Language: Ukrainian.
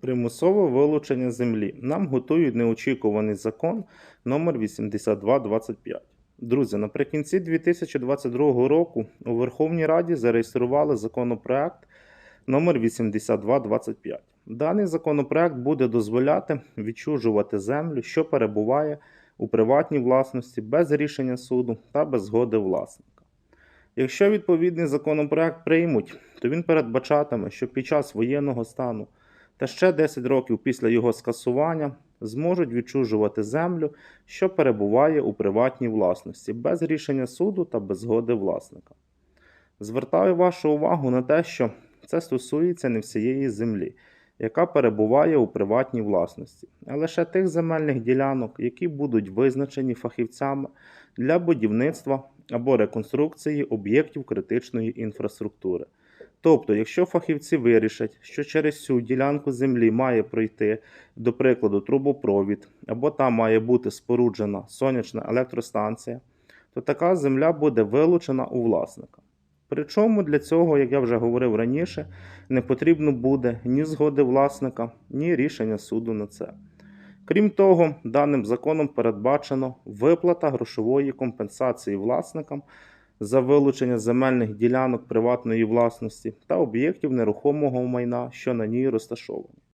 Примусове вилучення землі. Нам готують неочікуваний закон номер 8225. Друзі, наприкінці 2022 року у Верховній Раді зареєстрували законопроект номер 8225. Даний законопроект буде дозволяти відчужувати землю, що перебуває у приватній власності без рішення суду та без згоди власника. Якщо відповідний законопроект приймуть, то він передбачатиме, що під час воєнного стану та ще 10 років після його скасування зможуть відчужувати землю, що перебуває у приватній власності, без рішення суду та без згоди власника. Звертаю вашу увагу на те, що це стосується не всієї землі, яка перебуває у приватній власності, а лише тих земельних ділянок, які будуть визначені фахівцями для будівництва або реконструкції об'єктів критичної інфраструктури. Тобто, якщо фахівці вирішать, що через цю ділянку землі має пройти, до прикладу, трубопровід, або там має бути споруджена сонячна електростанція, то така земля буде вилучена у власника. Причому для цього, як я вже говорив раніше, не потрібно буде ні згоди власника, ні рішення суду на це. Крім того, даним законом передбачено виплата грошової компенсації власникам за вилучення земельних ділянок приватної власності та об'єктів нерухомого майна, що на ній розташовані.